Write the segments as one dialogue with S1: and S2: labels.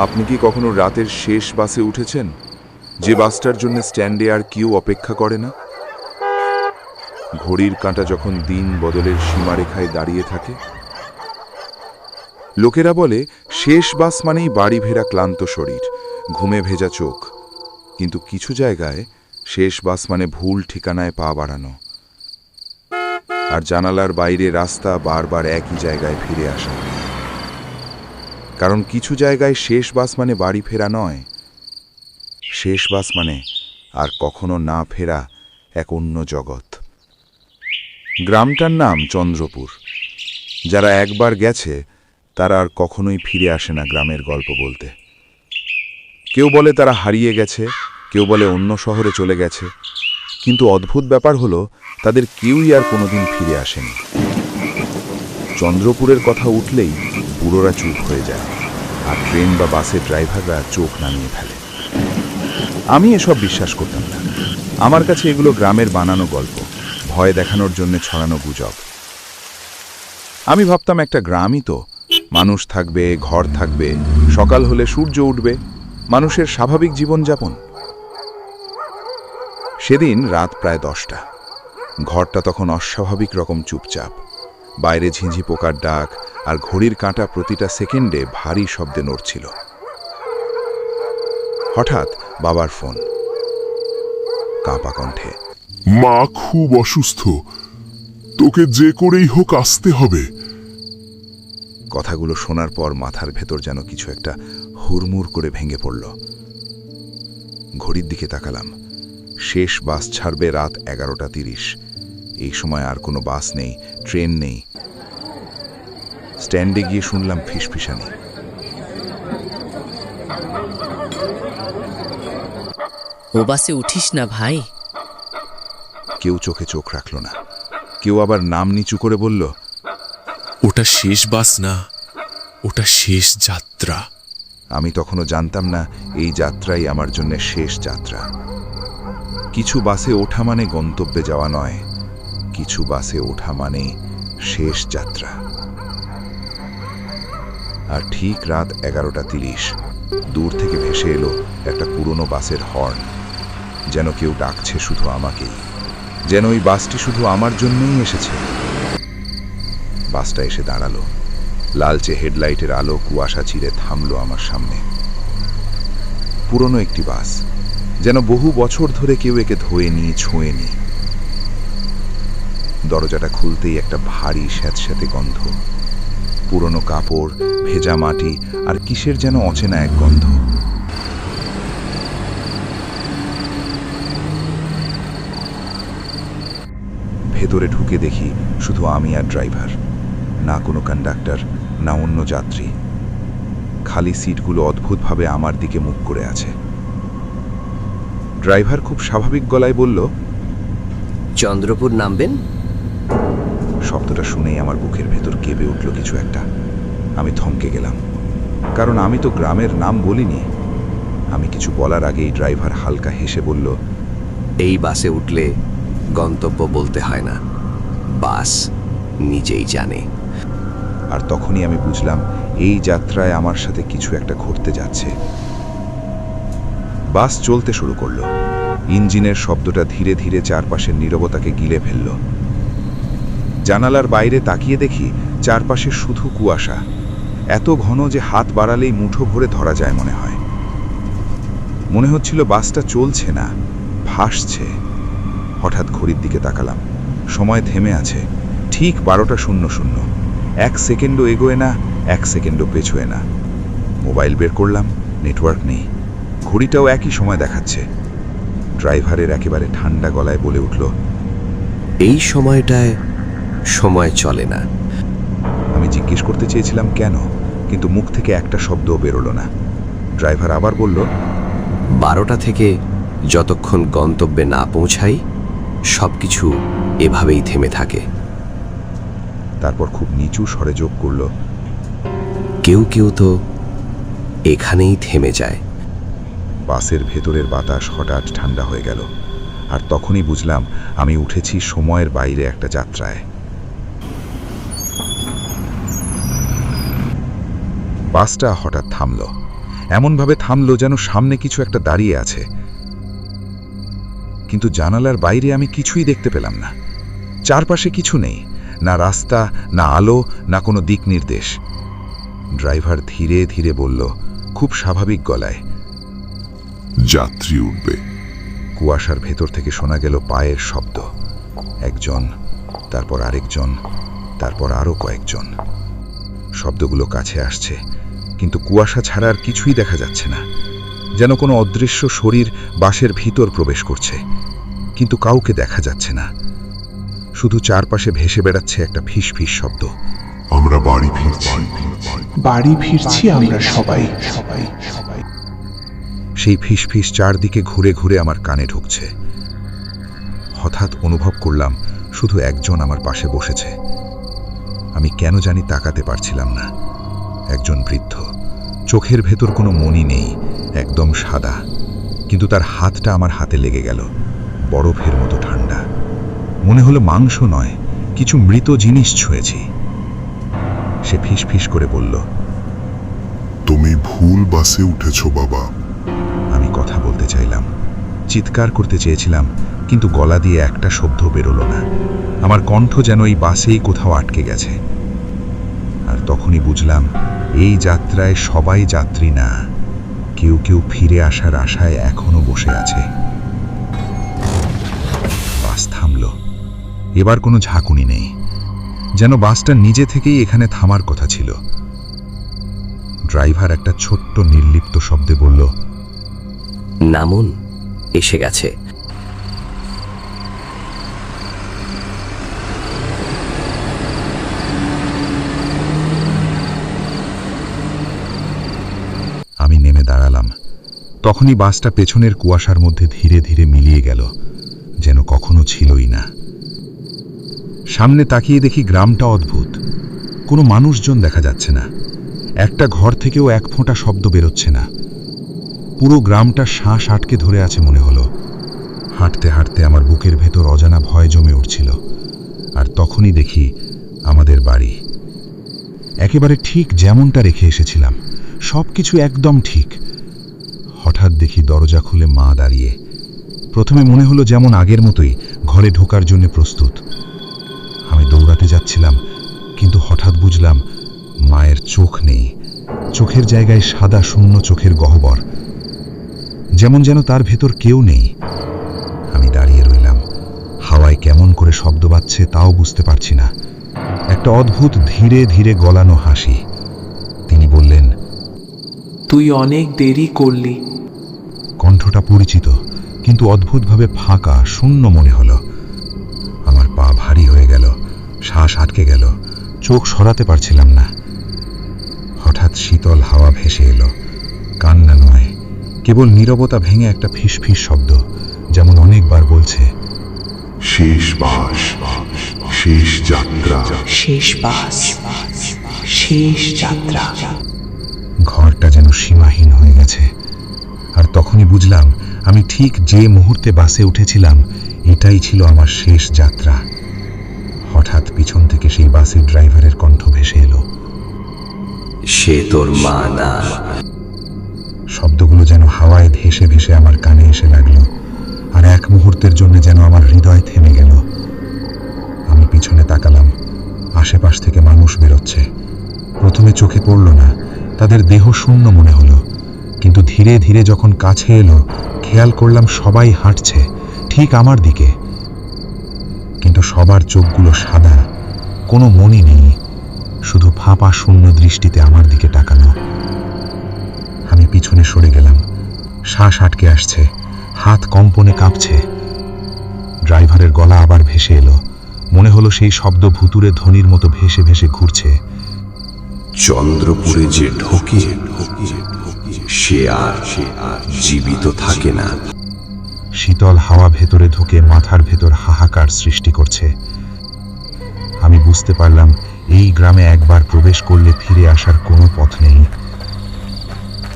S1: আপনি কি কখনো রাতের শেষ বাসে উঠেছেন? যে বাসটার জন্য স্ট্যান্ডে আর কেউ অপেক্ষা করে না? ঘড়ির কাঁটা যখন দিন বদলের সীমারেখায় দাঁড়িয়ে থাকে। লোকেরা বলে, শেষ বাস মানেই বাড়ি ভেরা ক্লান্ত শরীর, ঘুমে ভেজা চোখ। কিন্তু কিছু জায়গায় শেষ বাস মানে ভুল ঠিকানায় পা বাড়ানো। আর জানালার বাইরে রাস্তা বারবার একই জায়গায় ফিরে আসা। কারণ কিছু জায়গায় শেষ বাস মানে বাড়ি ফেরা নয়। শেষ বাস মানে আর কখনো না ফেরা এক অন্য জগৎ। গ্রামটার নাম চন্দ্রপুর। যারা একবার গেছে, তারা আর কখনোই ফিরে আসে না গ্রামের গল্প বলতে। কেউ বলে তারা হারিয়ে গেছে, কেউ বলে অন্য শহরে চলে গেছে। কিন্তু অদ্ভুত ব্যাপার হলো, তাদের কেউই আর কোনোদিন ফিরে আসেনি। চন্দ্রপুরের কথা উঠলেই বুড়োরা চুপ হয়ে যায় আর ট্রেন বা বাসের ড্রাইভাররা চোখ নামিয়ে ফেলে। আমি এসব বিশ্বাস করতাম না। আমার কাছে এগুলো গ্রামের বানানো গল্প, ভয় দেখানোর জন্য ছড়ানো গুজব। আমি ভাবতাম একটা গ্রামই তো, মানুষ থাকবে, ঘর থাকবে, সকাল হলে সূর্য উঠবে, মানুষের স্বাভাবিক জীবনযাপন। সেদিন রাত প্রায় দশটা। ঘরটা তখন অস্বাভাবিক রকম চুপচাপ। বাইরে ঝিঁঝি পোকার ডাক আর ঘড়ির কাঁটা প্রতিটা সেকেন্ডে ভারী শব্দে নড়ছিল। হঠাৎ বাবার ফোন। কাঁপা কণ্ঠে
S2: মা খুব অসুস্থ। তোকে যে করেই হোক আসতে হবে।
S1: কথাগুলো শোনার পর মাথার ভেতর যেন কিছু একটা হুড়মুড় করে ভেঙে পড়ল। ঘড়ির দিকে তাকালাম। শেষ বাস ছাড়বে রাত এগারোটা তিরিশ। এই সময় আর কোনো বাস নেই ট্রেন নেই স্ট্যান্ডে গিয়ে শুনলাম ফিসফিসানি।
S3: ও বাসে উঠিস না ভাই।
S1: কেউ চোখে চোখ রাখল না। কেউ আবার নাম নিচু করে বলল
S4: ওটা শেষ বাস না ওটা শেষ যাত্রা।
S1: আমি তখনও জানতাম না এই যাত্রাই আমার জন্য শেষ যাত্রা। কিছু বাসে ওঠা মানে গন্তব্যে যাওয়া নয় কিছু বাসে ওঠা মানে শেষ যাত্রা। আর ঠিক রাত এগারোটা তিরিশ, দূর থেকে ভেসে এলো একটা পুরনো বাসের হর্ন। যেন কেউ ডাকছে শুধু আমাকেই। যেন ওই বাসটি শুধু আমার জন্যই এসেছে। বাসটা এসে দাঁড়াল। লালচে হেডলাইটের আলো কুয়াশা চিরে থামলো আমার সামনে। পুরনো একটি বাস, যেন বহু বছর ধরে কেউ একে ধোয়ে ধোয়েনি ছোঁয়েনি দরজাটা খুলতেই একটা ভারী স্যাঁতস্যাঁতে গন্ধ। পুরনো কাপড়, ভেজা মাটি আর কিসের যেন অচেনা এক গন্ধ। ভেতরে ঢুকে দেখি শুধু আমি আর ড্রাইভার, না কোনো কন্ডাক্টর না অন্য যাত্রী। খালি সিটগুলো অদ্ভুতভাবে আমার দিকে মুখ করে আছে। ড্রাইভার খুব স্বাভাবিক গলায় বলল,
S5: চন্দ্রপুর নামবেন?
S1: শব্দটা শুনেই আমার বুকের ভেতর কেঁপে উঠল কিছু একটা। আমি থমকে গেলাম। কারণ আমি তো গ্রামের নাম বলিনি। আমি কিছু বলার আগেই ড্রাইভার হালকা হেসে বলল
S5: এই বাসে উঠলে গন্তব্য বলতে হয় না। বাস নিজেই জানে।
S1: আর তখনই আমি বুঝলাম এই যাত্রায় আমার সাথে কিছু একটা ঘটতে যাচ্ছে। বাস চলতে শুরু করল। ইঞ্জিনের শব্দটা ধীরে ধীরে চারপাশের নীরবতাকে গিলে ফেলল। জানালার বাইরে তাকিয়ে দেখি চারপাশে শুধু কুয়াশা। এত ঘন যে হাত বাড়ালেই মুঠো ভরে ধরা যায় মনে হয়। মনে হচ্ছিল বাসটা চলছে না, ভাসছে। হঠাৎ ঘড়ির দিকে তাকালাম। সময় থেমে আছে। ঠিক বারোটা শূন্য শূন্য। এক সেকেন্ডও এগোয় না, এক সেকেন্ডও পেছোয় না। মোবাইল বের করলাম, নেটওয়ার্ক নেই। ঘড়িটাও একই সময় দেখাচ্ছে। ড্রাইভারের একেবারে ঠান্ডা গলায় বলে উঠল,
S5: এই সময়টায় সময় চলে না।
S1: আমি জিজ্ঞেস করতে চেয়েছিলাম কেন? কিন্তু মুখ থেকে একটা শব্দও বেরোলো না। ড্রাইভার আবার বলল
S5: বারোটা থেকে যতক্ষণ গন্তব্যে না পৌঁছাই সব কিছু এভাবেই থেমে থাকে।
S1: তারপর খুব নিচু স্বরে যোগ করল
S5: কেউ কেউ তো এখানেই থেমে যায়।
S1: বাসের ভেতরের বাতাস হঠাৎ ঠান্ডা হয়ে গেল আর তখনই বুঝলাম আমি উঠেছি সময়ের বাইরে একটা যাত্রায়। বাসটা হঠাৎ থামল। এমনভাবে থামলো যেন সামনে কিছু একটা দাঁড়িয়ে আছে। কিন্তু জানালার বাইরে আমি কিছুই দেখতে পেলাম না। চারপাশে কিছু নেই না রাস্তা না আলো না কোনো দিক নির্দেশ। ড্রাইভার ধীরে ধীরে বলল খুব স্বাভাবিক গলায়
S2: যাত্রী উঠবে।
S1: কুয়াশার ভেতর থেকে শোনা গেল পায়ের শব্দ। একজন তারপর আরেকজন। তারপর আরও কয়েকজন। শব্দগুলো কাছে আসছে কিন্তু কুয়াশা ছাড়া আর কিছুই দেখা যাচ্ছে না। যেন কোনো অদৃশ্য শরীর বাসের ভিতর প্রবেশ করছে কিন্তু কাউকে দেখা যাচ্ছে না। শুধু চারপাশে ভেসে বেড়াচ্ছে একটা ফিস ফিস শব্দ।
S2: আমরা বাড়ি ফিরছি।
S6: বাড়ি ফিরছি আমরা সবাই। সবাই সবাই
S1: সেই ফিস ফিস চারদিকে ঘুরে ঘুরে আমার কানে ঢুকছে। হঠাৎ অনুভব করলাম শুধু একজন আমার পাশে বসেছে। আমি কেন জানি তাকাতে পারছিলাম না। একজন বৃদ্ধ। চোখের ভেতর কোনো মনি নেই একদম সাদা। কিন্তু তার হাতটা আমার হাতে লেগে গেল বরফের মতো ঠান্ডা। মনে হলো মাংস নয় কিছু মৃত জিনিস ছুঁয়েছি। সে ফিস ফিস করে বলল
S2: তুমি ভুল বাসে উঠেছো বাবা।
S1: আমি কথা বলতে চাইলাম। চিৎকার করতে চেয়েছিলাম, কিন্তু গলা দিয়ে একটা শব্দ বেরোলো না। আমার কণ্ঠ যেন এই বাসেই কোথাও আটকে গেছে। আর তখনই বুঝলাম, এই যাত্রায় সবাই যাত্রী না। কেউ কেউ ফিরে আসার আশায় এখনও বসে আছে। বাস থামল। এবার কোনো ঝাঁকুনি নেই। যেন বাসটা নিজে থেকেই এখানে থামার কথা ছিল। ড্রাইভার একটা ছোট্ট নির্লিপ্ত শব্দে বলল,
S5: নামুন। এসে গেছে।
S1: আমি নেমে দাঁড়ালাম। তখনই বাসটা পেছনের কুয়াশার মধ্যে ধীরে ধীরে মিলিয়ে গেল, যেন কখনো ছিলই না। সামনে তাকিয়ে দেখি গ্রামটা অদ্ভুত। কোনো মানুষজন দেখা যাচ্ছে না। একটা ঘর থেকেও এক ফোঁটা শব্দ বেরোচ্ছে না। পুরো গ্রামটা শ্বাস আটকে ধরে আছে মনে হলো। হাঁটতে হাঁটতে আমার বুকের ভেতর অজানা ভয় জমে উঠছিল। আর তখনই দেখি আমাদের বাড়ি। একেবারে ঠিক যেমনটা রেখে এসেছিলাম সব কিছু একদম ঠিক। হঠাৎ দেখি দরজা খুলে মা দাঁড়িয়ে। প্রথমে মনে হলো যেমন আগের মতোই ঘরে ঢোকার জন্য প্রস্তুত। আমি দৌড়াতে যাচ্ছিলাম, কিন্তু হঠাৎ বুঝলাম মায়ের চোখ নেই। চোখের জায়গায় সাদা শূন্য চোখের গহ্বর। যেমন যেন তার ভেতর কেউ নেই। আমি দাঁড়িয়ে রইলাম। হাওয়ায় কেমন করে শব্দ বাজছে তাও বুঝতে পারছি না। একটা অদ্ভুত ধীরে ধীরে গলানো হাসি। তিনি বললেন
S6: তুই অনেক দেরি করলি।
S1: কণ্ঠটা পরিচিত কিন্তু অদ্ভুতভাবে ফাঁকা শূন্য মনে হলো। আমার পা ভারী হয়ে গেল শ্বাস আটকে গেল চোখ সরাতে পারছিলাম না। হঠাৎ শীতল হাওয়া ভেসে এলো। কান্না নয় কেবল নীরবতা ভেঙে একটা ফিস ফিস শব্দ যেমন অনেকবার বলছে
S2: শেষ বাস শেষ যাত্রা।
S6: শেষ বাস শেষ যাত্রা।
S1: ঘরটা যেন সীমাহীন হয়ে গেছে। আর তখনই বুঝলাম আমি ঠিক যে মুহূর্তে বাসে উঠেছিলাম এটাই ছিল আমার শেষ যাত্রা। হঠাৎ পিছন থেকে সেই বাসের ড্রাইভারের কণ্ঠ ভেসে এলো।
S5: সে তোর মা না।
S1: শব্দগুলো যেন হাওয়ায় ভেসে ভেসে আমার কানে এসে লাগল, আর এক মুহূর্তের জন্য যেন আমার হৃদয় থেমে গেল। আমি পিছনে তাকালাম, আশেপাশ থেকে মানুষ বেরোচ্ছে। প্রথমে চোখে পড়ল না, তাদের দেহ শূন্য মনে হলো, কিন্তু ধীরে ধীরে যখন কাছে এলো, খেয়াল করলাম সবাই হাঁটছে, ঠিক আমার দিকে। কিন্তু সবার চোখগুলো সাদা, কোনো মনি নেই, শুধু ফাঁপা শূন্য দৃষ্টিতে আমার দিকে আমি পিছনে সরে গেলাম। শ্বাস আটকে আসছে হাত কম্পনে কাঁপছে। ড্রাইভারের গলা আবার ভেসে এলো। মনে হলো সেই শব্দ ভুতুরে ধ্বনির মতো ভেসে ভেসে ঘুরছে।
S5: চন্দ্রপুরে যে ঢোকে সে আর সে আর জীবিত থাকে না।
S1: শীতল হাওয়া ভেতরে ঢুকে মাথার ভেতর হাহাকার সৃষ্টি করছে। আমি বুঝতে পারলাম এই গ্রামে একবার প্রবেশ করলে ফিরে আসার কোনো পথ নেই।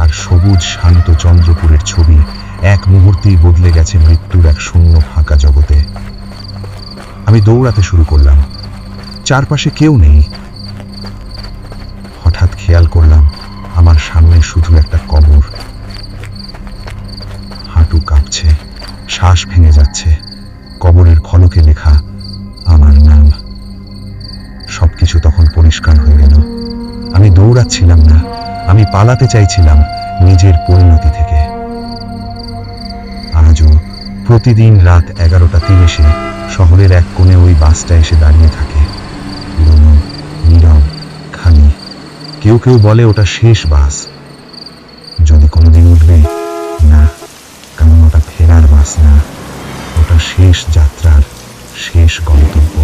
S1: আর সবুজ শান্ত চন্দ্রপুরের ছবি এক মুহূর্তেই বদলে গেছে মৃত্যুর এক শূন্য ফাঁকা জগতে। আমি দৌড়াতে শুরু করলাম। চারপাশে কেউ নেই। হঠাৎ খেয়াল করলাম আমার সামনে শুধু একটা কবর। হাঁটু কাঁপছে, শ্বাস ভেঙে যাচ্ছে। কবরের খলকে লেখা আমার নাম। সবকিছু তখন পরিষ্কার হয়ে গেল। আমি দৌড়াচ্ছিলাম না। আমি পালাতে চাইছিলাম নিজের পরিণতি থেকে। আজও প্রতিদিন রাত এগারোটা তিরিশে শহরের এক কোণে ওই বাসটা এসে দাঁড়িয়ে থাকে। পুরনো নীরব খালি কেউ কেউ বলে ওটা শেষ বাস। যদি কোনোদিন উঠবে, না, কারণ ওটা ফেরার বাস না, ওটা শেষ যাত্রার শেষ গন্তব্য।